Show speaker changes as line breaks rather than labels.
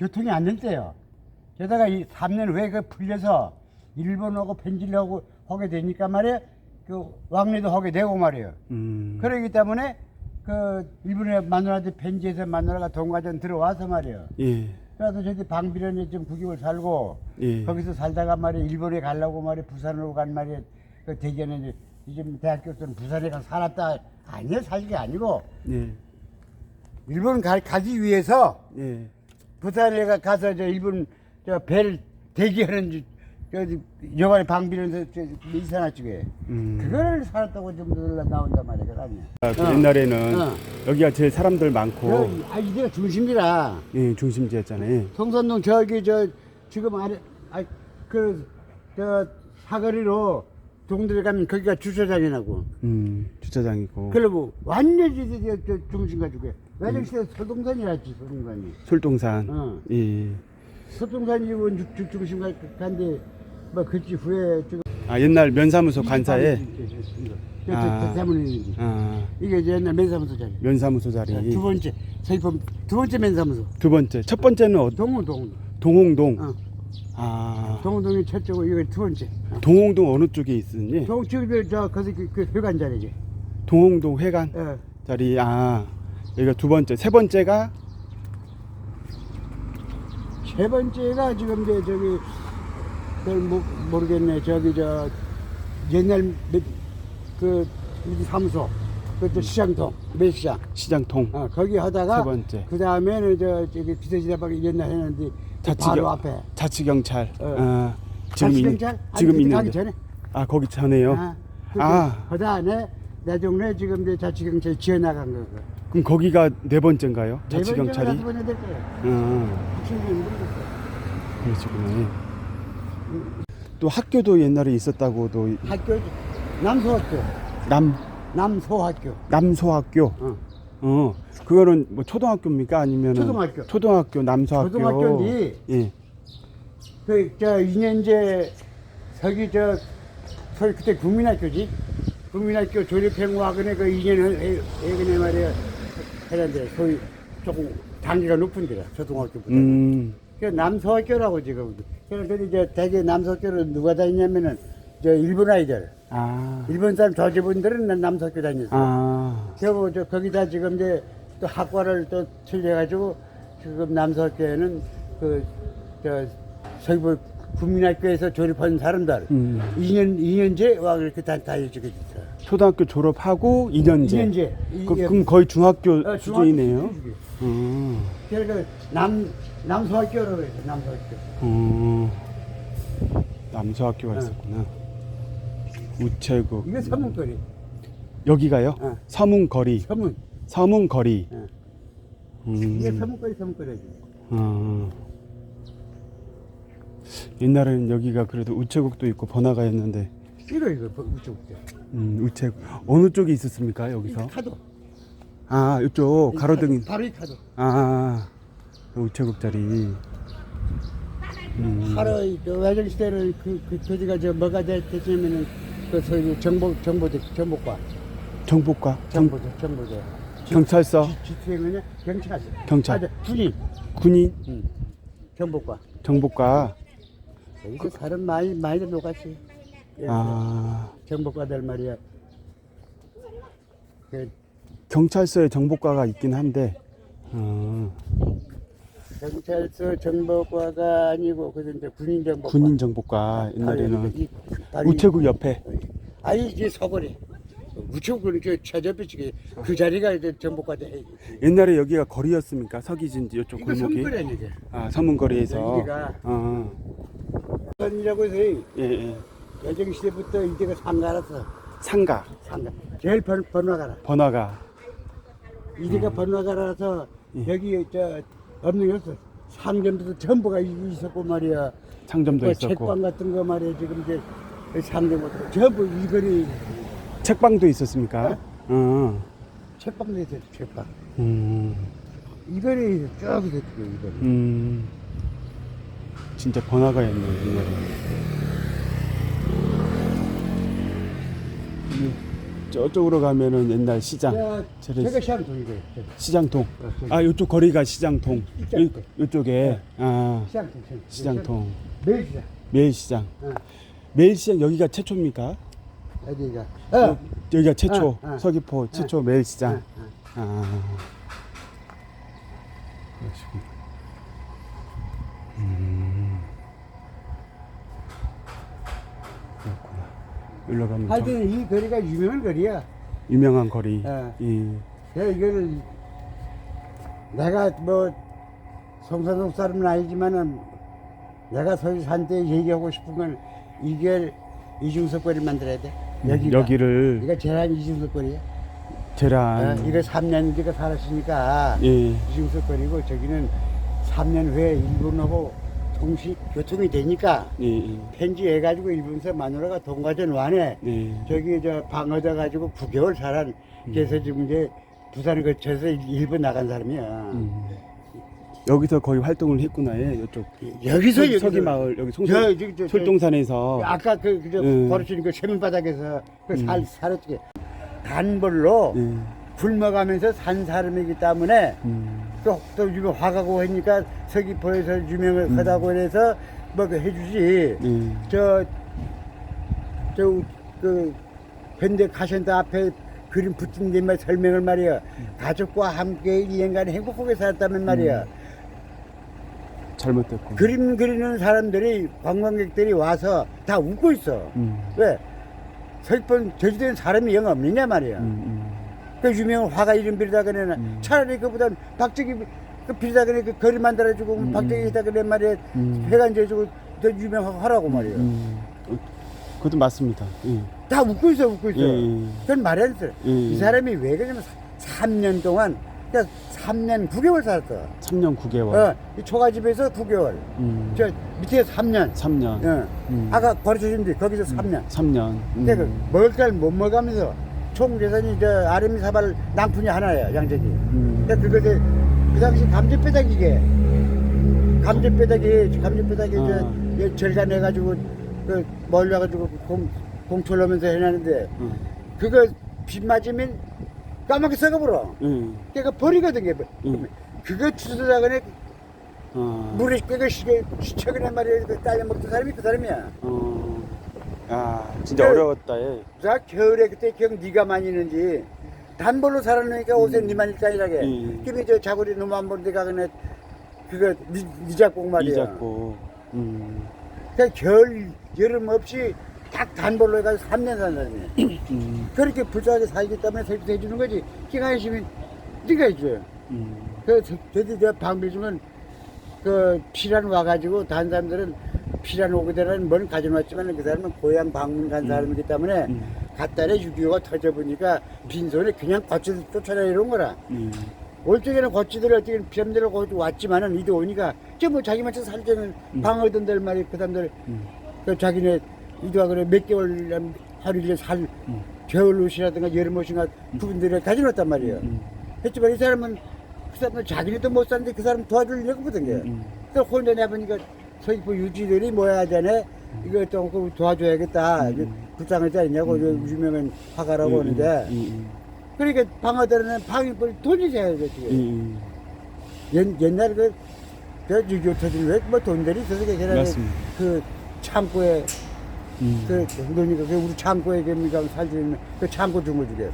교통이 안될 때요. 게다가 이 3년 후에 그 풀려서 일본하고 편질하고 하게 되니까 말이에요. 그 왕래도 하게 되고 말이에요.
음.
그러기 때문에 그 일본의 마누라한테 편지해서 마누라가 동과전 들어와서 말이에요.
예.
그래서 저기 방비련에 좀 9개월 살고
예.
거기서 살다가 말이에요. 일본에 가려고 말이에요. 부산으로 간 말이에요. 그 대전에 이제 요즘 대학교 때는 부산에 가서 살았다. 아니요, 살게 아니고
예.
일본 가, 가기 위해서
예.
부산에 가- 가서 저 일본 저 배를 대기하는 저, 방비련에서 저 이산화 쪽에
음.
그거를 살았다고 좀 놀라 나온단 말이야. 그 아니야.
아, 그
어.
옛날에는
어.
여기가 제일 사람들 많고
여기, 아, 이제가 중심이라.
예, 중심지였잖아요.
성산동 저기 저 지금 아래 아그저 사거리로 동들에 가면 거기가 주차장이라고.
음, 주차장이고
그리고 완전히 저, 저 중심 가지고 외정시대 서동산이라지 서동산이.
솔동산.
어.
예.
서동산이고 주- 주- 중심 가- 간데 뭐 그치 후에 지금
아, 옛날 면사무소
저,
아.
저 때문에 있는지.
아,
이게 이제 옛날 면사무소 자리.
면사무소 자리.
두 번째 서입범 두 번째 면사무소.
두 번째. 첫 번째는 어,
동호 동호.
동홍동.
어.
아.
동호동이 첫째고 이거 두 번째.
동홍동 어느 쪽에 있으니?
동 저기 저 거기 그, 그 회관 자리지.
동홍동 회관
예.
자리. 아. 여기가 두 번째. 세 번째가
세 번째가 지금 이제 저기 그걸 모, 모르겠네 저기 저 옛날 몇- 그 우리 사무소 그저 시장통 매시장
시장통.
어, 거기 하다가
세 번째.
그 다음에는 저 저기 비서지대밖에 옛날 했는데 그
자치경
바로 앞에
자치경찰.
어.
아. 지금 있는
자치경찰
지금
아니, 그때
있는 데.
전에
아, 거기 전에요.
아, 그,
아.
그 다음에 내 동네 지금 이제 자치경찰 지어나간 거.
그럼 거기가 네 번째인가요?
네
자치경찰이?
다섯 번째 될 거예요.
음.
모르겠어요.
그러시구나. 또 학교도 옛날에 있었다고도
학교 남소학교
남
남소학교.
남소학교.
어.
어. 그거는 뭐 초등학교입니까 아니면은
초등학교.
초등학교 남소학교.
초등학교인데
예.
그저 2년제 저기 저 소위 그때 국민학교지 국민학교 조립행과학원에 그 2년 해근에 말이야 해는데 소위 조금 단계가 높은 데라 초등학교보다
음.
그 남소학교라고 지금 그래서 이제 대개 남소학교를 누가 다니냐면은 저 일본 아이들
아.
일본 사람 저지분들은 남소학교 다녔어
아.
그리고 저 거기다 지금 이제 또 학과를 또 틀려가지고 지금 남서학교에는 그저 서귀포 국민학교에서 졸업한 사람들
음.
2년 2년제 와 이렇게 다 다녀주게 됐어요.
초등학교 졸업하고 2년제.
2년제.
그, 그럼 거의 중학교
어,
수준이네요. 음.
그러니까 남 남서학교라고 해서 남서학교.
음. 남소학교가
어.
있었구나. 우체국.
이거 서문거리.
여기가요?
어.
서문거리.
서문.
서문거리.
어.
음.
이게 서문거리 서문거리지.
어. 옛날에는 여기가 그래도 우체국도 있고 번화가였는데
이거 이거 우측
음, 우체국 어느 쪽에 있었습니까 여기서?
카도.
아 이쪽 가로등이
바로 이 카도.
아 우체국 자리 음,
바로 외정 시대를 그, 그 거기가 저 뭐가 됐냐면은 그 소위 정보 정보 정보과
정보과 정,
정보대 정보대.
경찰서
지투행은요 경찰.
경찰.
아, 저 군인.
군인
응. 정보과.
정보과
여기서 사람 많이 많이들 녹았지. 예,
아
정보과들 말이야. 그
경찰서에 정보과가 있긴 한데 어,
경찰서 정보과가 아니고 이제 군인 정보과.
군인 정보과 옛날에는 우체국 옆에
아니 이제 서거리. 우체국은 저 최저비 쪽에 그 자리가 이제 정보과대.
옛날에 여기가 거리였습니까 서기진지 이쪽
이거
골목이
선거리 아니지.
아 서문거리에서
여기가
어,
선이라고 해서
예, 예.
여정 시대부터 이제가 상가라서
상가
상가. 제일 번, 번화가라.
번화가
이제가 번화가라서
예.
여기 저 없는 게 없어. 상점도 전부가 이- 있었고 말이야.
상점도
그
있었고
책방 같은 거 말이야. 지금 이제 상점부터 전부 이 거리
책방도 있었습니까? 어.
책방도 있어요. 책방.
음,
이 거리 쭉 있었어요. 이 거리.
음, 진짜 번화가였네 옛날에. 저쪽으로 가면은 옛날 시장.
야,
저래-
저게 시장통이고
시장통.
어, 저기.
아, 요쪽 거리가 시장통.
이쪽.
요, 요쪽에. 아,
시장통.
시장통.
매일 시장.
매일시장.
어.
매일시장 여기가 최초입니까?
어디가? 어.
여기가 최초.
어, 어.
서귀포 최초 매일시장.
어, 어.
아. 그러시구나. 음. 그렇구나. 일로 가면 좀
하여튼 이 거리가 유명한 거리야.
유명한 거리.
어.
예.
야, 이거를 내가 뭐 성산동 사람은 아니지만은 내가 서울 산때 얘기하고 싶은 건 이게 이중섭 거리 만들어야 돼. 여기가.
여기를
이거 제한 이중섭 거리야.
계란.
어, 이거 3년 이거 살았으니까
예.
이중섭 거리고 저기는 3년 후에 일본하고 동시 교통이 되니까
예. 예.
편지 해가지고 일본서 마누라가 동가전 완에
예.
저기 저 방어자 가지고 9개월 살아. 그래서 지금 이제 부산을 거쳐서 일본 나간 사람이야.
음. 여기서 거의 활동을 했구나. 예. 이쪽.
여기서 여기서.
서기 마을 여기 송
저, 저, 저, 저,
솔동산에서
아까 그 그저
음.
버릇인 그 세면바닥에서 그살 살았지. 단벌로
예.
굶어가면서 산 사람이기 때문에
음.
또, 또 유명 화가고 하니까 서귀포에서 유명을
음.
하다고 해서 뭐그 해주지.
예.
저, 저, 그, 현대 카센터 앞에 그림 붙인 데말 설명을 말이야. 가족과 함께 1년간 행복하게 살았다면 말이야.
잘못됐고.
그림 그리는 사람들이, 관광객들이 와서 다 웃고 있어.
음.
왜? 설번 제주도엔 사람이 영 없느냐 말이야.
음.
그 유명한 화가 이름 비르다 그러나
음.
차라리 그보단 박정희 그 비르다 그래 그 거리 만들어주고
음,
박정희
음.
그래 말이야.
음.
회관 지어주고 더 유명하고 하라고 말이야.
음. 어, 그것도 맞습니다. 예.
다 웃고 있어, 웃고 있어.
예, 예.
그건 말이 안 돼.
예,
이
예.
사람이 왜 그러냐면 3년 동안, 그냥 3년 9개월 살았어.
3년 9개월.
어, 이 초가집에서 9개월.
음.
저 밑에 3년.
3년.
어.
음.
아까 가르쳐준 데 거기서 3년.
3년. 음.
근데 그 먹을 걸 못 먹으면서 총 재산이 저 아르미 사발 낭푼이 하나야, 양적이.
음.
근데 그것에 그 당시 감자뼈다기게. 감자뼈다기, 감자뼈다기
어.
저, 저 절간해 가지고 그 몰려가지고 공, 공철 하면서 해놨는데
음.
그거 비 맞으면 까맣게 썩어버려.
음.
그러니까 버리거든요.
음.
그거 주워다가네
어.
물에 그거 시게 시쳐그네 말이야. 그 딸려 먹던 사람이 그 사람이야.
어. 야, 진짜
그-
어려웠다. 예.
자 겨울에 그때 기억 네가 많이 있는지 단벌로 살았으니까 옷에 니만 일단이라게.
음.
김이 저 자구리 놈 한 번 데 가 그네 그거 니, 니 잡고 말이야.
이 잡고. 음.
그러니까 겨울 여름 없이 딱 단벌로 해가지고 3년 산 사람이야.
음.
그렇게 불쌍하게 살기 때문에 설득해 주는 거지. 기관심이 네가 해줘요.
음.
그, 저도 저 방비 주면, 그, 피란 와가지고, 다른 사람들은 피란 오게 되라는 뭔 가져놨지만, 그 사람은 고향 방문 간 사람이기 때문에,
음.
갔다래 6.25가 터져보니까, 빈손에 그냥 거치들 쫓아내 이런 거라.
음.
올 적에는 거치들 어떻게 피람대로 거기 왔지만은, 이도 오니까, 저뭐 자기만처 살 때는 방어던 들 말이 그 사람들,
음.
그 자기네, 이도가 그래 몇 개월, 하루 일에 살,
음.
겨울 옷이라든가 여름 옷인가 부분들을 가져놨단 말이에요.
음.
했지만 이 사람은 그 사람은 자기네도 못 사는데 그 사람 도와주려고 거든 게.
음.
그 혼자 내보니까 서귀포 유지들이 뭐야 하자네 이거 좀 도와줘야겠다.
음.
불쌍하지 않냐고 저 유명한 화가라고
음.
하는데
음.
그러니까 방어들은 방위벌 돈이 줘야 돼
음. 음.
옛, 옛날 그, 그 유교 터진 왜뭐 돈들이 있어서 걔네
맞습니다.
그 창고에
음.
그 그러니까 그 우리 창고에 그 미가 살수 있는 그 창고 주물 주게.